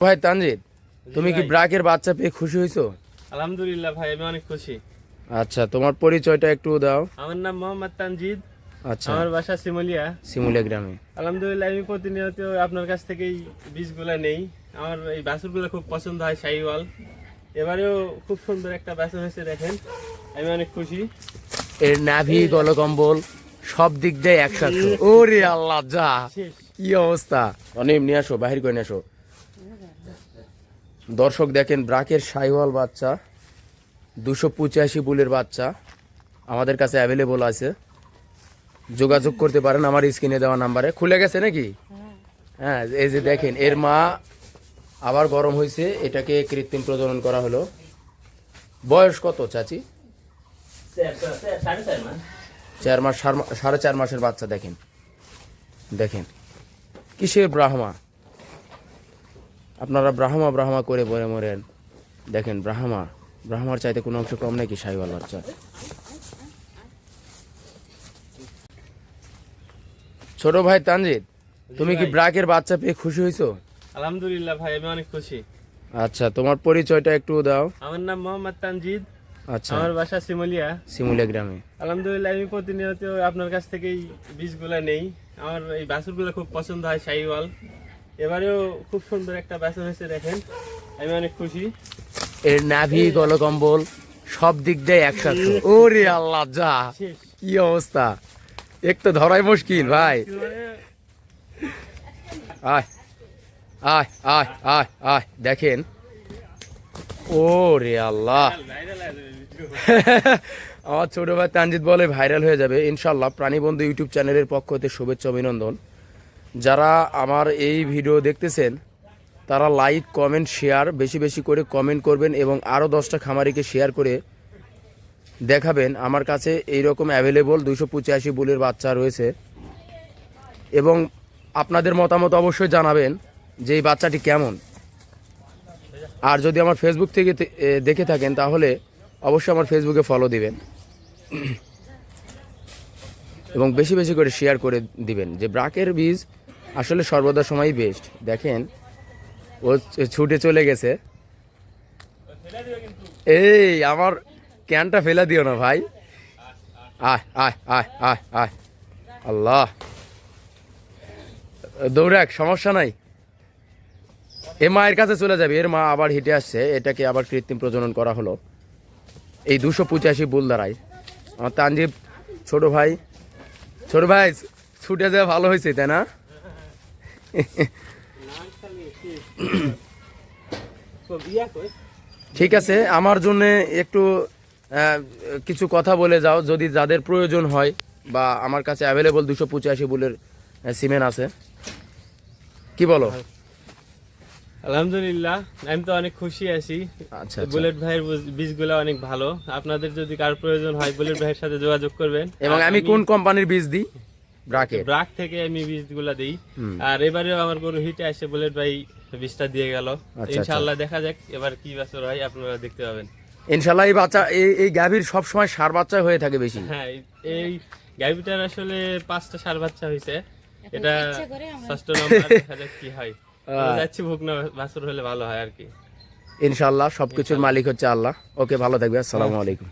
ভাই তানজিদ তুমি কি। ব্রাকের বাচ্চা পেয়ে খুশি হয়েছো আলহামদুলিল্লাহ ভাই আমি অনেক খুশি। আচ্ছা তোমার পরিচয়টা একটু দাও। আমার নাম মোহাম্মদ তানজিদ। আচ্ছা। আমার বাসা সিমলিয়া শিমুলিয়া গ্রামে। আলহামদুলিল্লাহ আমি প্রতিনিয়ত আপনার কাছ থেকেই বীজগুলা নেই। আমার এই বাছুরগুলো খুব পছন্দ হয় শাহিওয়াল। এবারেও খুব সুন্দর একটা বাছুর হয়েছে দেখেন। আমি অনেক খুশি। এর নাভি গলকম্বল সব দিক দিয়ে একসাথে। ওরে আল্লাহ যা। শেষ। কি অবস্থা? অনিম নিয়ে আসো বাহির করে নিয়ে আসো। দর্শক দেখেন, ব্রাকের সাইওয়াল বাচ্চা, দুশো পঁচাশি বুলের বাচ্চা আমাদের কাছে অ্যাভেলেবল আছে। যোগাযোগ করতে পারেন আমার স্ক্রিনে দেওয়া নাম্বারে। খুলে গেছে নাকি? হ্যাঁ এই যে দেখেন, এর মা আবার গরম হয়েছে, এটাকে কৃত্রিম প্রজনন করা হলো। বয়স কত, চাচি? চার মাস, সাড়ে চার মাসের বাচ্চা, দেখেন। দেখেন, কিসের ব্রাহ্মা? আপনারা ব্রাহ্মা ব্রাহ্মা করে বলে মরেন। দেখেন ব্রাহ্মা ব্রাহ্মার চাইতে কোনো অংশ কম নাকি সাইওয়াল বাচ্চা? ছোট ভাই তানজিদ তুমি কি। ব্রাকের বাচ্চা পেয়ে খুশি হয়েছো আলহামদুলিল্লাহ ভাই আমি অনেক খুশি। আচ্ছা তোমার পরিচয়টা একটু দাও। আমার নাম মোহাম্মদ তানজিদ। আচ্ছা। আমার বাসা সিমলিয়া শিমুলিয়া গ্রামে। আলহামদুলিল্লাহ আমি প্রতিনিয়ত আপনার কাছ থেকেই বীজগুলা নেই। আমার এই বাছুরগুলো খুব পছন্দ হয় শাহিওয়াল এবারেও খুব সুন্দর একটা বাছুর হয়েছে দেখেন। আমি অনেক খুশি। এর নাভি গলকম্বল সব দিক দিয়ে একসাথে। ওরে আল্লাহ যা। কি অবস্থা? এক তো ধরাই মুশকিল ভাই। আয় আয় আয় আয় আয় দেখেন। ও রে আল্লাহ। আমার ছোট ভাই তানজিৎ বলে ভাইরাল হয়ে যাবে। ইনশাল্লাহ প্রাণীবন্ধু ইউটিউব চ্যানেলের পক্ষ হতে শুভেচ্ছা অভিনন্দন। যারা আমার এই ভিডিও দেখতেছেন, তারা লাইক কমেন্ট শেয়ার বেশি বেশি করে কমেন্ট করবেন এবং আরও দশটা খামারিকে শেয়ার করে দেখাবেন। আমার কাছে এই রকম অ্যাভেলেবল দুশো পঁচাশি বুলের বাচ্চা রয়েছে। এবং আপনাদের মতামত অবশ্যই জানাবেন যে এই বাচ্চাটি কেমন। আর যদি আমার ফেসবুক থেকে দেখে থাকেন, তাহলে অবশ্যই আমার ফেসবুকে ফলো দিবেন। এবং বেশি বেশি করে শেয়ার করে দিবেন। যে ব্রাকের বীজ আসলে সর্বদা সময়ই বেস্ট দেখেন, ও ছুটে চলে গেছে। এই, আমার ক্যানটা ফেলে দিও না ভাই। আল্লাহ। দৌড়াক, সমস্যা নাই। এ মায়ের কাছে চলে যাবে। এর মা আবার হেঁটে আসছে। এটাকে আবার কৃত্রিম প্রজনন করা হলো। এই দুশো পঁচাশি বুল দ্বারাই আমার তানজিব, ছোট ভাই ছোট ভাই, ছুটে যাওয়া ভালো হয়েছে, তাই না? ঠিক আছে আমার জন্য একটু কিছু কথা বলে যাও যদি যাদের প্রয়োজন হয় বা আমার কাছে অ্যাভেলেবল দুশো পঁচাশি বুলের সিমেন্ট আছে। কি বলো? আলহামদুলিল্লাহ আমি তো অনেক খুশি আছি। আচ্ছা আচ্ছা। বুলেট ভাইয়ের বুজ- বীজগুলো অনেক ভালো। আপনাদের যদি কার প্রয়োজন হয় বুলেট ভাইয়ের সাথে যোগাযোগ করবেন। এবং আমি কোন কোম্পানির বীজ দিই? ব্রাকের ব্রাক থেকে আমি বীজগুলো দিই। আর এবারেও আমার গরু হিটে আসে বুলেট ভাই বীজটা দিয়ে গেল। আচ্ছা। ইনশাআল্লাহ দেখা যাক এবার কি বছর হয় আপনারা দেখতে পাবেন। ইনশাল্লাহ এই বাচ্চা এই এই গাভীর সবসময় সার বাচ্চা হয়ে থাকে বেশি। হ্যাঁ এই গাইবিটার আসলে পাঁচটা সার বাচ্চা হয়েছে এটা ষষ্ঠ নম্বর দেখা যাক কি হয়। যাচ্ছি ভুগনা বাছুর হলে ভালো হয় আর কি। ইনশাল্লাহ সবকিছুর মালিক হচ্ছে আল্লাহ। ওকে ভালো থাকবে আসসালামু আলাইকুম।